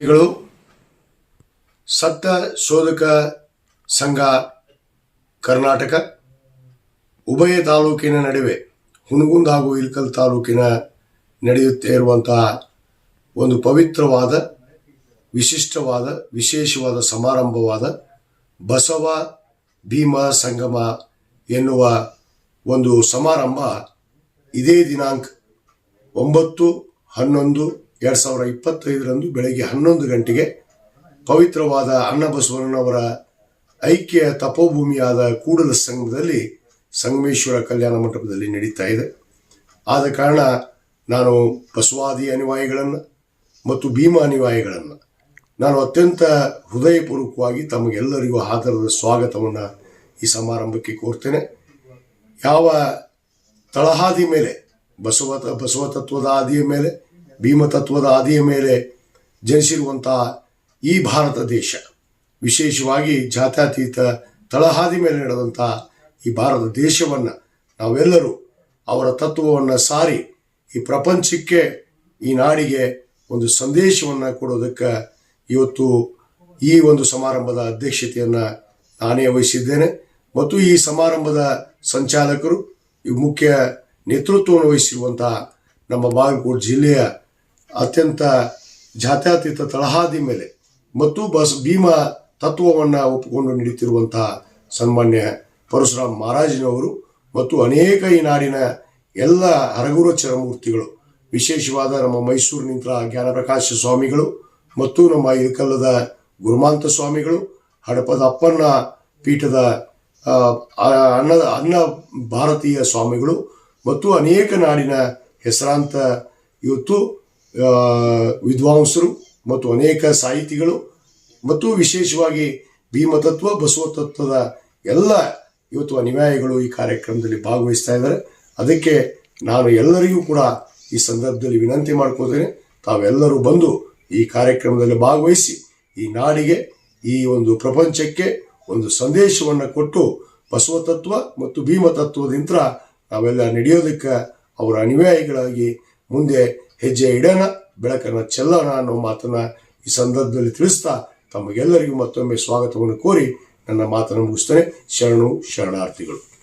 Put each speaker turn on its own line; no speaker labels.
ಗಳು ಸತ್ತ ಶೋಧಕ ಸಂಘ ಕರ್ನಾಟಕ ಉಭಯ ತಾಲೂಕಿನ ನಡುವೆ ಹುನಗುಂದ ಹಾಗೂ ಇಲ್ಕಲ್ ತಾಲೂಕಿನ ನಡೆಯುತ್ತೇ ಇರುವಂತಹ ಒಂದು ಪವಿತ್ರವಾದ, ವಿಶಿಷ್ಟವಾದ, ವಿಶೇಷವಾದ ಸಮಾರಂಭವಾದ ಬಸವ ಭೀಮ ಸಂಗಮ ಎನ್ನುವ ಒಂದು ಸಮಾರಂಭ ಇದೇ ದಿನಾಂಕ ಒಂಬತ್ತು ಹನ್ನೊಂದು ಎರಡು ಸಾವಿರ ಇಪ್ಪತ್ತೈದರಂದು ಬೆಳಗ್ಗೆ ಹನ್ನೊಂದು ಗಂಟೆಗೆ ಪವಿತ್ರವಾದ ಅನ್ನಬಸವಣ್ಣನವರ ಐಕ್ಯ ತಪೋಭೂಮಿಯಾದ ಕೂಡಲ ಸಂಘದಲ್ಲಿ ಸಂಗಮೇಶ್ವರ ಕಲ್ಯಾಣ ಮಂಟಪದಲ್ಲಿ ನಡೀತಾ ಇದೆ. ಆದ ಕಾರಣ ನಾನು ಬಸವಾದಿ ಅನಿವಾಯಿಗಳನ್ನು ಮತ್ತು ಭೀಮಾ ಅನಿವಾಯಿಗಳನ್ನು ನಾನು ಅತ್ಯಂತ ಹೃದಯಪೂರ್ವಕವಾಗಿ ತಮಗೆಲ್ಲರಿಗೂ ಆಧಾರದ ಸ್ವಾಗತವನ್ನು ಈ ಸಮಾರಂಭಕ್ಕೆ ಕೋರ್ತೇನೆ. ಯಾವ ತಳಹಾದಿ ಮೇಲೆ, ಬಸವ ಬಸವ ತತ್ವದ ಆದಿಯ ಮೇಲೆ ಭೀಮ ತತ್ವದ ಆದಿಯ ಮೇಲೆ ಜನಿಸಿರುವಂತಹ ಈ ಭಾರತ ದೇಶ, ವಿಶೇಷವಾಗಿ ಜಾತ್ಯತೀತ ತಳಹಾದಿ ಮೇಲೆ ನಡೆದಂತಹ ಈ ಭಾರತ ದೇಶವನ್ನು ನಾವೆಲ್ಲರೂ ಅವರ ತತ್ವವನ್ನು ಸಾರಿ ಈ ಪ್ರಪಂಚಕ್ಕೆ, ಈ ನಾಡಿಗೆ ಒಂದು ಸಂದೇಶವನ್ನು ಕೊಡೋದಕ್ಕೆ ಇವತ್ತು ಈ ಒಂದು ಸಮಾರಂಭದ ಅಧ್ಯಕ್ಷತೆಯನ್ನು ನಾನೇ ವಹಿಸಿದ್ದೇನೆ. ಮತ್ತು ಈ ಸಮಾರಂಭದ ಸಂಚಾಲಕರು, ಈ ಮುಖ್ಯ ನೇತೃತ್ವವನ್ನು ವಹಿಸಿರುವಂತಹ ನಮ್ಮ ಬಾಗಲಕೋಟೆ ಜಿಲ್ಲೆಯ ಅತ್ಯಂತ ಜಾತ್ಯತೀತ ತಳಹಾದಿ ಮೇಲೆ ಮತ್ತು ಬಸ್ ಭೀಮ ತತ್ವವನ್ನು ಒಪ್ಪಿಕೊಂಡು ನಡೀತಿರುವಂತಹ ಸನ್ಮಾನ್ಯ ಪರಶುರಾಮ್ ಮಹಾರಾಜನವರು ಮತ್ತು ಅನೇಕ ಈ ನಾಡಿನ ಎಲ್ಲ ಹರಗುರ ಚರಮೂರ್ತಿಗಳು, ವಿಶೇಷವಾದ ನಮ್ಮ ಮೈಸೂರಿನಿಂದ ಜ್ಞಾನಪ್ರಕಾಶ ಸ್ವಾಮಿಗಳು ಮತ್ತು ನಮ್ಮ ಇಳಕಲ್ಲದ ಗುರುಮಾಂತ ಸ್ವಾಮಿಗಳು, ಹಡಪದ ಅಪ್ಪಣ್ಣ ಪೀಠದ ಅನ್ನದ ಅನ್ನ ಭಾರತೀಯ ಸ್ವಾಮಿಗಳು ಮತ್ತು ಅನೇಕ ನಾಡಿನ ಹೆಸರಾಂತ ಇವತ್ತು ವಿದ್ವಾಂಸರು ಮತ್ತು ಅನೇಕ ಸಾಹಿತಿಗಳು ಮತ್ತು ವಿಶೇಷವಾಗಿ ಭೀಮತತ್ವ, ಬಸವತತ್ವದ ಎಲ್ಲ ಇವತ್ತು ಅನಿವಾಯಿಗಳು ಈ ಕಾರ್ಯಕ್ರಮದಲ್ಲಿ ಭಾಗವಹಿಸ್ತಾ ಇದ್ದಾರೆ. ಅದಕ್ಕೆ ನಾನು ಎಲ್ಲರಿಗೂ ಕೂಡ ಈ ಸಂದರ್ಭದಲ್ಲಿ ವಿನಂತಿ ಮಾಡ್ಕೋತೇನೆ ತಾವೆಲ್ಲರೂ ಬಂದು ಈ ಕಾರ್ಯಕ್ರಮದಲ್ಲಿ ಭಾಗವಹಿಸಿ ಈ ನಾಡಿಗೆ, ಈ ಒಂದು ಪ್ರಪಂಚಕ್ಕೆ ಒಂದು ಸಂದೇಶವನ್ನು ಕೊಟ್ಟು ಬಸವತತ್ವ ಮತ್ತು ಭೀಮತತ್ವದಿಂದ ನಾವೆಲ್ಲ ನಡೆಯೋದಕ್ಕೆ ಅವರ ಅನಿವಾಯಿಗಳಾಗಿ ಮುಂದೆ ಹೆಜ್ಜೆ ಇಡೋಣ, ಬೆಳಕನ್ನು ಚೆಲ್ಲೋಣ ಅನ್ನೋ ಮಾತನ್ನ ಈ ಸಂದರ್ಭದಲ್ಲಿ ತಿಳಿಸ್ತಾ ತಮಗೆಲ್ಲರಿಗೂ ಮತ್ತೊಮ್ಮೆ ಸ್ವಾಗತವನ್ನು ಕೋರಿ ನನ್ನ ಮಾತನ್ನು ಮುಗಿಸ್ತೇನೆ. ಶರಣು ಶರಣಾರ್ಥಿಗಳು.